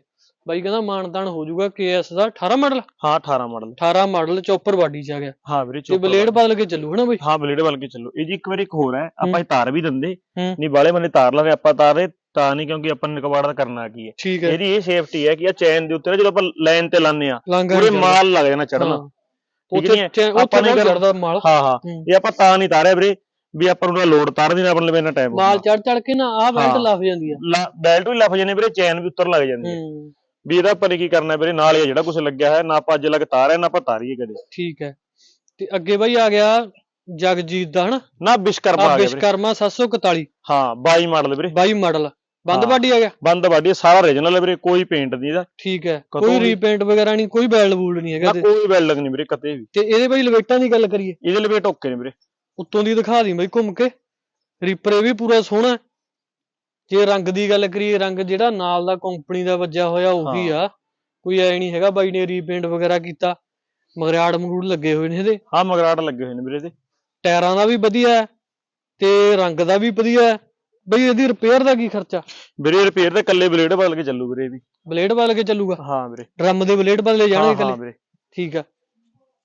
ਬਾਈ ਕਹਿੰਦਾ ਮਾਨਤਾਨ ਹੋ ਜੂਗਾ ਕੇਐਸ ਦਾ 18 ਮਾਡਲ। ਹਾਂ 18 ਮਾਡਲ। 18 ਮਾਡਲ ਚੌਪਰ ਬਾਡੀ ਚ ਆ ਗਿਆ। ਹਾਂ ਵੀਰੇ ਤੇ ਚੋਪਰ ਬਲੇਡ ਬਦਲ ਕੇ ਚੱਲੂ ਹਨਾ ਬਾਈ? ਹਾਂ ਬਲੇਡ ਵੱਲ ਕੇ ਚੱਲੋ। ਇਹ ਜੀ ਇੱਕ ਵਾਰੀ ਇੱਕ ਹੋਰ ਹੈ ਆਪਾਂ ਇਹ ਤਾਰ ਵੀ ਦਿੰਦੇ। ਨਹੀਂ ਬਾਲੇ ਬੰਦੇ ਤਾਰ ਲਾਵੇ ਆਪਾਂ ਤਾਰ ਰਹੇ ਤਾਂ ਨਹੀਂ ਕਿਉਂਕਿ ਆਪਾਂ ਨੇ ਨਿਕਵਾੜ ਦਾ ਕਰਨਾ ਕੀ ਹੈ। ਇਹਦੀ ਇਹ ਸੇਫਟੀ ਹੈ ਕਿ ਆ ਚੈਨ ਦੇ ਉੱਤੇ ਨਾ ਜਦੋਂ ਆਪਾਂ ਲਾਈਨ ਤੇ ਲਾਉਂਦੇ ਆ ਪੂਰੇ ਮਾਲ ਲੱਗ ਜਾਣਾ ਚੜਨਾ ਉੱਥੇ ਨਹੀਂ ਆਪਾਂ ਨੇ ਬਹੁਤ ਕਰ- ਚੜਦਾ ਮਾਲ। ਹਾਂ ਹਾਂ। ਇਹ ਆਪਾਂ ਤਾਂ ਨਹੀਂ ਤਾਰਿਆ ਵੀਰੇ ਵੀ ਆਪਾਂ ਨੂੰ ਲੋਡ ਤਾਰਦੀ ਨਾ ਆਪਣੇ ਲਈ ਇੰਨਾ ਟਾਈਮ ਮਾਲ ਚੜ ਚੜ ਕੇ ਨਾ ਆਹ ਬੈਲਟ। ਲੱਗ ਜਾਂਦੀ ਆ ਬੈਲਟ ਵੀ ਲੱਫ ਜਾਂਦੇ ਵੀਰੇ ਚੈਨ ਵੀ ਉੱਤਰ ਲੱਗ ਜਾਂਦੀ ਹੂੰ। ਵੀ ਇਹਦਾ ਆਪਾਂ ਨੇ ਕੀ ਕਰਨਾ ਵੀਰੇ ਨਾਲ ਹੀ ਆ ਜਿਹੜਾ ਕੁਝ ਲੱਗਿਆ ਹੈ ਨਾ ਆਪਾਂ ਅੱਜ ਲੱਗ ਤਾਰਿਆ ਨਾ ਆਪਾਂ ਤਾਰੀਏ ਕਦੇ। ਠੀਕ ਹੈ। ਤੇ ਅੱਗੇ ਬਾਈ ਆ ਗਿਆ ਜਗਜੀਤ ਦਾ ਹਨਾ? ਨਾ ਵਿਸ਼ਕਰਮਾ ਆ ਗਿਆ ਵੀਰੇ। ਵਿਸ਼ਕਰਮਾ 741 ਹਾਂ 22 ਮਾਡਲ ਵੀਰੇ। 22 ਮਾਡਲ ਬੰਦ। ਬਾਡੀ ਆ ਗਿਆ? ਬੰਦ ਬਾਡੀ ਸਾਰਾ ਓਰੀਜਨਲ ਹੈ ਵੀਰੇ ਕੋਈ ਪੇਂਟ ਨਹੀਂ ਇਹਦਾ। ਠੀਕ ਹੈ ਕੋਈ ਰੀਪੇਂਟ ਵਗੈਰਾ ਨਹੀਂ ਕੋਈ ਬੈਲਡ ਬੂਲਡ ਨਹੀਂ ਹੈਗਾ ਤੇ। ਕੋਈ ਵੈਲਡਿੰਗ ਨਹੀਂ ਵੀਰੇ ਕਦੇ ਵੀ। ਤੇ ਇਹਦੇ ਬਾਈ ਲਵੇਟਾਂ ਦੀ ਗੱਲ ਕਰੀਏ। ਇਹਦੇ ਲਈ ਓਕੇ ਨੇ ਵੀਰੇ। ਉੱਤੋਂ ਦੀ ਦਿਖਾ ਦੀ ਬਾਈ ਘੁੰਮ ਕੇ। ਰੀਪਰ ਇਹ ਵੀ ਪੂਰਾ ਸੋਹਣਾ। ਜੇ ਰੰਗ ਦੀ ਗੱਲ ਕਰੀਏ ਰੰਗ ਜਿਹੜਾ ਨਾਲ ਦਾ ਕੰਪਨੀ ਦਾ ਵੱਜਿਆ ਹੋਇਆ ਉਹੀ ਆ। ਕੋਈ ਐ ਨਹੀਂ ਹੈਗਾ ਬਾਈ ਨੇ ਰੀਪੇਂਟ ਵਗੈਰਾ ਕੀਤਾ। ਮਗਰਾੜ ਮਗਰੂੜ ਲੱਗੇ ਹੋਏ ਨੇ ਇਹਦੇ। ਹਾਂ ਮਗਰਾਟ ਲੱਗੇ ਹੋਏ ਨੇ ਵੀਰੇ ਇਹਦੇ। ਟਾਇਰਾਂ ਦਾ ਵੀ ਵਧੀਆ ਹੈ ਤੇ ਰੰਗ ਦਾ ਵੀ ਵਧੀਆ ਹੈ। ਬਈ ਇਹਦੀ ਰਿਪੇਅਰ ਦਾ ਕੀ ਖਰਚਾ? ਵੀਰੇ ਰਿਪੇਅਰ ਤੇ ਕੱਲੇ ਬਲੇਡ ਬਦਲ ਕੇ ਚੱਲੂ ਵੀਰੇ ਵੀ। ਬਲੇਡ ਬਦਲ ਕੇ ਚੱਲੂਗਾ? ਹਾਂ ਵੀਰੇ। ਡਰਮ ਦੇ ਬਲੇਡ ਬਦਲੇ ਹਾਂ ਜਾਣਗੇ ਹਾਂ ਇਕੱਲੇ? ਵੀਰੇ। ਠੀਕ ਆ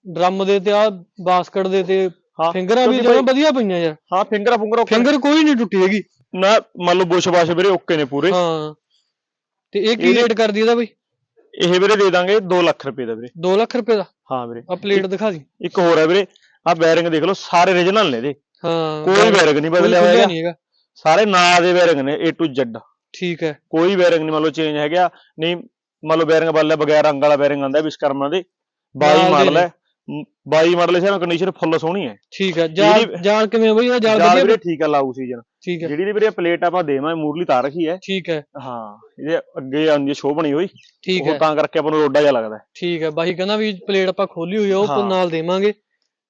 ਡਰਮ ਦੇ ਤੇ ਆ ਬਾਸਕਟ ਦੇ ਤੇ ਹਾਂ ਫਿੰਗਰਾਂ ਵੀ ਜਮਾਂ ਵਧੀਆ ਪਈਆਂ ਯਾਰ। ਹਾਂ ਫਿੰਗਰ ਫੁੰਗਰ ਫਿੰਗਰ ਕੋਈ ਨਹੀਂ ਟੁੱਟੀ ਹੈਗੀ। ਨਾ ਮੰਨ ਲਓ ਬੁਸ਼ ਬਾਸ਼ ਵੀਰੇ ਓਕੇ ਨੇ ਪੂਰੇ। ਹਾਂ। ਤੇ ਇਹ ਕੀ ਇਹਦੇ- ਰੇਟ ਕਰਦੀ ਇਹਦਾ ਬਈ? ਇਹ ਵੀਰੇ ਦੇ ਦਾਂਗੇ 2 ਲੱਖ ਰੁਪਏ ਦਾ ਵੀਰੇ। 2 ਲੱਖ ਰੁਪਏ ਦਾ? ਹਾਂ ਵੀਰੇ। ਆ ਪਲੇਟ ਦਿਖਾ ਦੀ। ਇੱਕ ਹੋਰ ਹੈ ਵੀਰੇ। ਆ ਬੈਰਿੰਗ ਦੇਖ ਲਓ ਸਾਰੇ ਓਰੀਜਨਲ ਨੇ ਇਹਦੇ। ਹਾਂ। ਕੋਈ ਬੈਰਿੰਗ ਨਹੀਂ ਬਦਲਿਆ ਹੋਇਆ। ਨਹੀਂ ਹੈਗਾ। ਸਾਰੇ ਨਾਂ ਦੇ ਬੈਰਿੰਗ ਨੇ A to Z ਠੀਕ ਹੈ। ਕੋਈ ਬੈਰਿੰਗ ਨਹੀਂ ਮੰਨ ਲਓ ਚੇਂਜ ਹੈਗਾ ਨਹੀਂ ਮੰਨ ਲਓ ਬੈਰਿੰਗ ਬਦਲਿਆ ਬਗੈਰ ਰੰਗ ਵਾਲਾ ਬੈਰਿੰਗ ਆਂਦਾ ਵਿਸ਼ਕਰਮਾ ਦੇ। 22 ਨਾਲ ਦੇ ਮਾਡਲ ਨੇ। ਹੈ ਮ, 22 ਮਾਡਲ ਹੈ ਕੰਡੀਸ਼ਨ ਫੁੱਲ ਸੋਹਣੀ ਹੈ। ਠੀਕ ਹੈ। ਜਾਲ ਜਾਲ ਕਿਵੇਂ ਬਈ? ਇਹਦਾ ਜਾਲ ਜਾਲ ਵਧੀਆ ਵੀਰੇ ਠੀਕ ਆ ਲਾਊ ਸੀਜ਼ਨ ਠੀਕ ਹੈ। ਜਿਹੜੀ ਦੀ ਵੀਰੇ ਪਲੇਟ ਆਪਾਂ ਦੇਵਾਂ ਮੂਰਲੀ ਤਾਰ ਰੱਖੀ ਹੈ। ਠੀਕ ਹੈ। ਹਾਂ ਇਹਦੇ ਅੱਗੇ ਆਉਂਦੀ ਹੈ ਸ਼ੋਅ ਬਣੀ ਹੋਈ। ਠੀਕ ਉਹ ਹੈ। ਤਾਂ ਕਰਕੇ ਆਪਾਂ ਨੂੰ ਰੋਡਾ ਜਿਹਾ ਲੱਗਦਾ। ਠੀਕ ਹੈ ਬਾਈ ਕਹਿੰਦਾ ਵੀ ਪਲੇਟ ਆਪਾਂ ਖੋਲੀ ਹੋਈ ਆ ਉਹ। ਨਾਲ ਦੇਵਾਂਗੇ।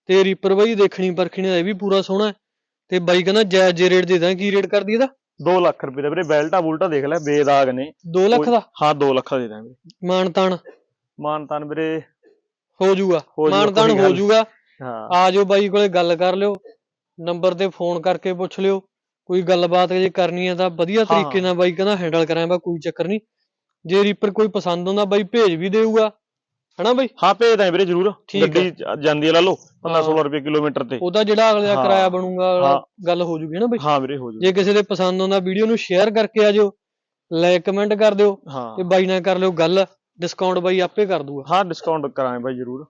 ਤੇ ਰੀਪਰ ਬਾਈ ਦੇਖਣੀ ਪਰਖਣੀ ਦਾ ਇਹ ਵੀ ਪੂਰਾ ਸੋਹਣਾ ਤੇ ਬਾਈ ਕਹਿੰਦਾ ਜਾਇਜ਼ ਜੇ ਰੇਟ ਦੇ ਦਾਂ ਕੀ ਰੇਟ ਕਰਦੀ ਇਹਦਾ? 2 ਲੱਖ ਰੁਪਏ ਦਾ ਵੀਰੇ ਬੈਲਟਾ ਬੁਲਟਾ ਦੇਖ ਲੈ ਬੇਦਾਗ ਨੇ। 2 ਲੱਖ ਦਾ? ਹਾਂ 2 ਲੱਖ ਦਾ ਦੇ ਦਾਂਗੇ। ਮਾਨ ਤਾਨ ਵੀਰੇ ਹੋ ਜਾਊਗਾ। ਹੋ ਜਾਊਗਾ, ਮਾਨ ਤਾਨ ਕੋਈ ਹੋ ਜਾਊਗਾ। ਹਾਂ। ਆ ਜਾਓ ਬਾਈ ਕੋਲੇ ਗੱਲ ਕਰ ਲਿਓ। ਨੰਬਰ ਤੇ ਫੋਨ ਕਰਕੇ ਪੁੱਛ ਲਿਓ। ਕੋਈ ਗੱਲਬਾਤ ਜੇ ਕਰਨੀ ਹੈ ਤਾਂ ਵਧੀਆ ਤਰੀਕੇ ਨਾਲ ਬਾਈ ਕਹਿੰਦਾ ਹੈਂਡਲ ਕਰਾਂਗਾ ਕੋਈ ਚੱਕਰ ਨਹੀਂ। ਜੇ ਰੀਪਰ ਕੋਈ ਪਸੰਦ ਆਉਂਦਾ ਬਾਈ ਭੇਜ ਵੀ ਦੇਊਗਾ। ਹਨਾ ਬਾਈ? ਹਾਂ ਭੇਜ ਦਾਂ ਵੀਰੇ ਜ਼ਰੂਰ। ਗੱਡੀ ਜਾਂਦੀ ਹੈ ਲਾ ਲਓ 15 ਹਾਂ। 16 ਰੁਪਏ ਕਿਲੋਮੀਟਰ ਤੇ। ਉਹਦਾ ਜਿਹੜਾ ਅਗਲੇ ਦਾ ਕਿਰਾਇਆ ਬਣੂਗਾ। ਗੱਲ ਹੋ ਜੂਗੀ ਨਾ ਬਾਈ? ਹਾਂ ਵੀਰੇ ਹੋ ਜੂ ਜੇ ਕਿਸੇ ਦੇ ਪਸੰਦ ਆਉਂਦਾ ਵੀਡੀਓ ਨੂੰ ਸ਼ੇਅਰ ਕਰਕੇ ਆ ਜਾਓ ਲਾਈਕ ਕਮੈਂਟ ਕਰ ਦਿਓ ਤੇ ਬਾਈ ਨਾਲ ਕਰ ਲਿਓ ਗੱਲ ਡਿਸਕਾਊਂਟ ਬਾਈ ਆਪੇ ਕਰ ਦੂਗਾ। ਹਾਂ ਡਿਸਕਾਊਂਟ ਕਰਾਂਗੇ ਬਾਈ ਜ਼ਰੂਰ।